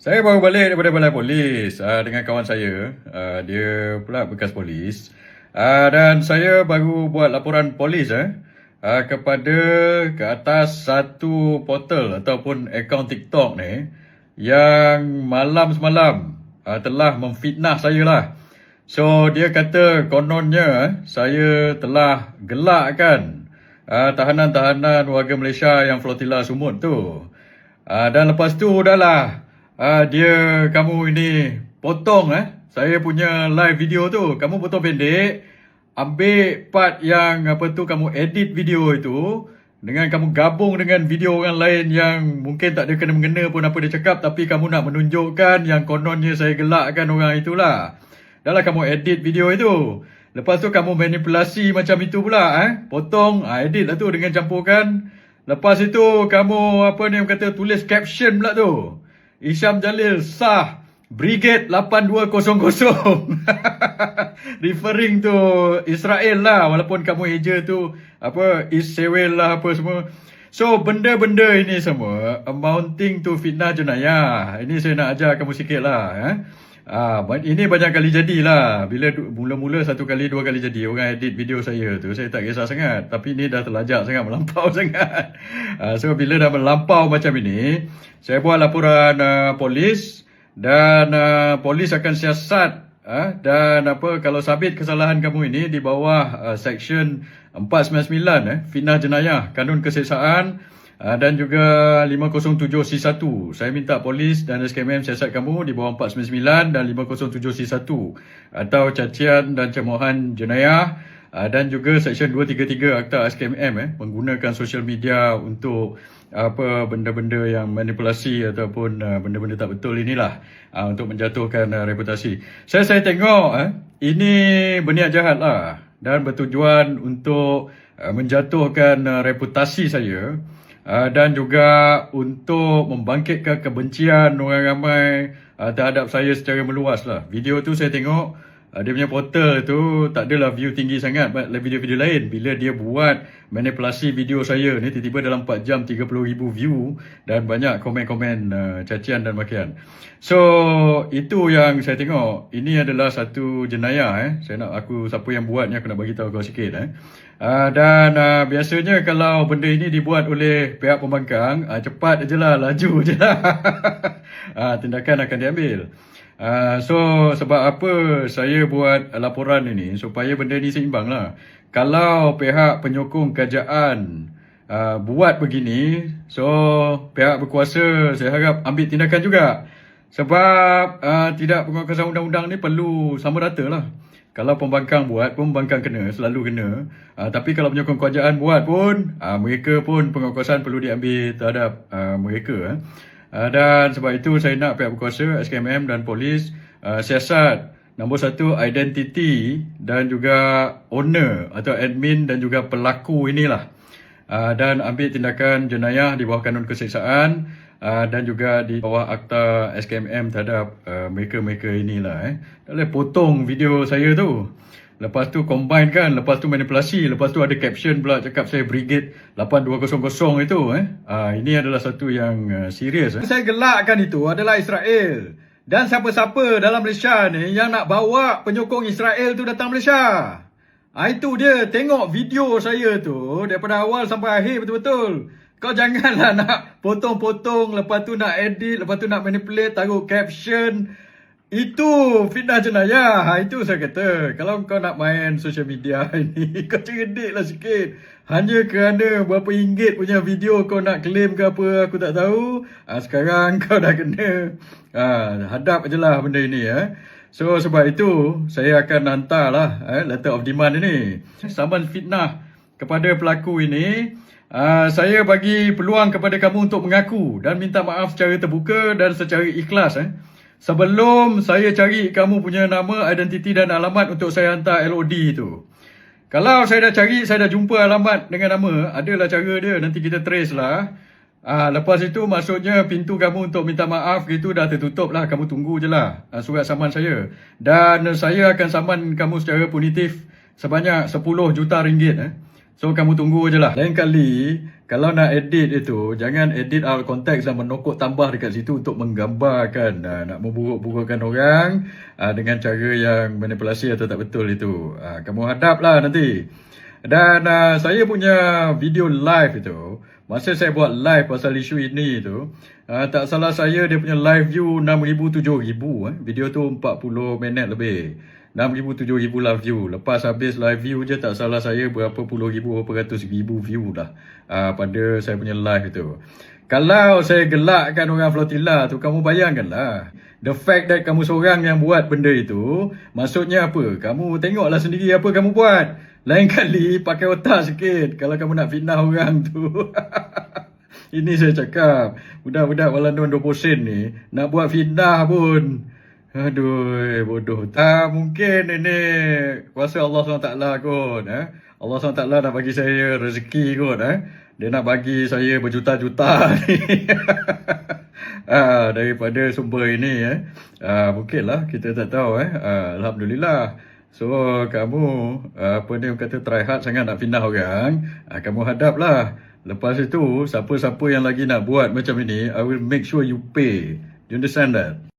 Saya baru balik daripada balai polis uh, dengan kawan saya. Uh, dia pula bekas polis. Uh, dan saya baru buat laporan polis eh, uh, kepada ke atas satu portal ataupun akaun TikTok ni yang malam semalam uh, telah memfitnah saya lah. So dia kata kononnya eh, saya telah gelakkan uh, tahanan-tahanan warga Malaysia yang flotilla sumut tu. Uh, dan lepas tu dah lah uh, dia kamu ini potong eh saya punya live video tu kamu potong pendek ambil part yang apa tu kamu edit video itu dengan kamu gabung dengan video orang lain yang mungkin tak ada kena-mengena pun apa dia cakap tapi kamu nak menunjukkan yang kononnya saya gelakkan orang itulah. Dah lah kamu edit video itu. Lepas tu kamu manipulasi macam itu pula eh. Potong, ah, edit lah tu dengan campurkan. Lepas itu kamu apa ni kata tulis caption pula tu. Isyam Jalil sah Brigade 8200. Referring to Israel lah walaupun kamu eja tu apa Israel lah apa semua. So benda-benda ini semua amounting to fitnah jenayah. Ini saya nak ajar kamu sikit lah. Eh? Ah, ini banyak kali jadilah. Bila mula-mula satu kali, dua kali jadi. Orang edit video saya tu, saya tak kisah sangat. Tapi ni dah terlajak sangat, melampau sangat. Ah, so, bila dah melampau macam ini, saya buat laporan uh, polis dan uh, polis akan siasat uh, dan apa kalau sabit kesalahan kamu ini di bawah uh, section 499 eh, fitnah jenayah, kanun keseksaan Uh, dan juga 507C1. Saya minta polis dan SKMM siasat kamu di bawah 499 dan 507C1 atau cacian dan cemohan jenayah uh, dan juga Seksyen 233 Akta SKMM eh, menggunakan social media untuk apa benda-benda yang manipulasi ataupun uh, benda-benda tak betul inilah uh, untuk menjatuhkan uh, reputasi. Saya saya tengok eh, ini berniat jahat lah dan bertujuan untuk uh, menjatuhkan uh, reputasi saya uh, dan juga untuk membangkitkan kebencian orang ramai uh, terhadap saya secara meluas lah. Video tu saya tengok uh, dia punya portal tu tak adalah view tinggi sangat like video-video lain. Bila dia buat manipulasi video saya ni tiba-tiba dalam 4 jam 30 ribu view dan banyak komen-komen uh, cacian dan makian. So itu yang saya tengok. Ini adalah satu jenayah eh. Saya nak aku siapa yang buatnya aku nak bagi tahu kau sikit eh. Uh, dan uh, biasanya kalau benda ini dibuat oleh pihak pembangkang, uh, cepat je lah, laju je lah. uh, tindakan akan diambil. Uh, so sebab apa saya buat laporan ini supaya benda ini seimbang lah. Kalau pihak penyokong kerajaan uh, buat begini, so pihak berkuasa saya harap ambil tindakan juga. Sebab uh, tidak penguatkuasaan undang-undang ni perlu sama rata lah. Kalau pembangkang buat pun pembangkang kena, selalu kena. Uh, tapi kalau penyokong kerajaan buat pun, uh, mereka pun penguatkuasaan perlu diambil terhadap uh, mereka. Eh. Uh, dan sebab itu saya nak pihak berkuasa, SKMM dan polis uh, siasat nombor satu identiti dan juga owner atau admin dan juga pelaku inilah. Uh, dan ambil tindakan jenayah di bawah kanun keseksaan uh, dan juga di bawah akta SKMM terhadap uh, mereka-mereka inilah eh. Tak boleh potong video saya tu. Lepas tu combine kan, lepas tu manipulasi, lepas tu ada caption pula cakap saya Brigade 8200 itu eh. Uh, ini adalah satu yang uh, serius eh. Saya gelakkan itu adalah Israel. Dan siapa-siapa dalam Malaysia ni yang nak bawa penyokong Israel tu datang Malaysia. Ha, itu dia tengok video saya tu daripada awal sampai akhir betul-betul. Kau janganlah nak potong-potong lepas tu nak edit, lepas tu nak manipulate, taruh caption. Itu fitnah jenayah. Ha, itu saya kata. Kalau kau nak main social media ini, kau cerdik lah sikit. Hanya kerana berapa ringgit punya video kau nak claim ke apa, aku tak tahu. Ha, sekarang kau dah kena. Ha, hadap je lah benda ini. Eh. So sebab itu saya akan hantarlah eh, letter of demand ini. Saman fitnah kepada pelaku ini. Uh, saya bagi peluang kepada kamu untuk mengaku dan minta maaf secara terbuka dan secara ikhlas. Eh. Sebelum saya cari kamu punya nama, identiti dan alamat untuk saya hantar LOD itu. Kalau saya dah cari, saya dah jumpa alamat dengan nama, adalah cara dia. Nanti kita trace lah. Ah, lepas itu maksudnya pintu kamu untuk minta maaf itu dah tertutup lah. Kamu tunggu je lah ah, surat saman saya. Dan saya akan saman kamu secara punitif sebanyak 10 juta ringgit. Eh. So kamu tunggu je lah. Lain kali kalau nak edit itu, jangan edit out konteks dan menokok tambah dekat situ untuk menggambarkan, uh, nak memburuk-burukkan orang uh, dengan cara yang manipulasi atau tak betul itu. Uh, kamu hadaplah nanti. Dan uh, saya punya video live itu, masa saya buat live pasal isu ini tu, uh, tak salah saya dia punya live view 6,000 7,000 eh. Video tu 40 minit lebih. 6,000 7,000 live view. Lepas habis live view je tak salah saya berapa puluh ribu berapa ratus ribu view dah uh, pada saya punya live itu. Kalau saya gelakkan orang flotilla tu kamu bayangkanlah. The fact that kamu seorang yang buat benda itu, maksudnya apa? Kamu tengoklah sendiri apa kamu buat. Lain kali pakai otak sikit kalau kamu nak fitnah orang tu. Ini saya cakap, budak-budak Walandon 20 sen ni nak buat fitnah pun. Aduh, bodoh. Tak mungkin ini kuasa Allah SWT kot. Eh? Allah SWT nak bagi saya rezeki kot. Eh? Dia nak bagi saya berjuta-juta ni. ah, daripada sumber ini. Eh? Ah, mungkinlah, kita tak tahu. Eh? Ah, Alhamdulillah. So, kamu apa ni kata try hard sangat nak pindah orang. Ah, kamu hadaplah. Lepas itu, siapa-siapa yang lagi nak buat macam ini, I will make sure you pay. You understand that?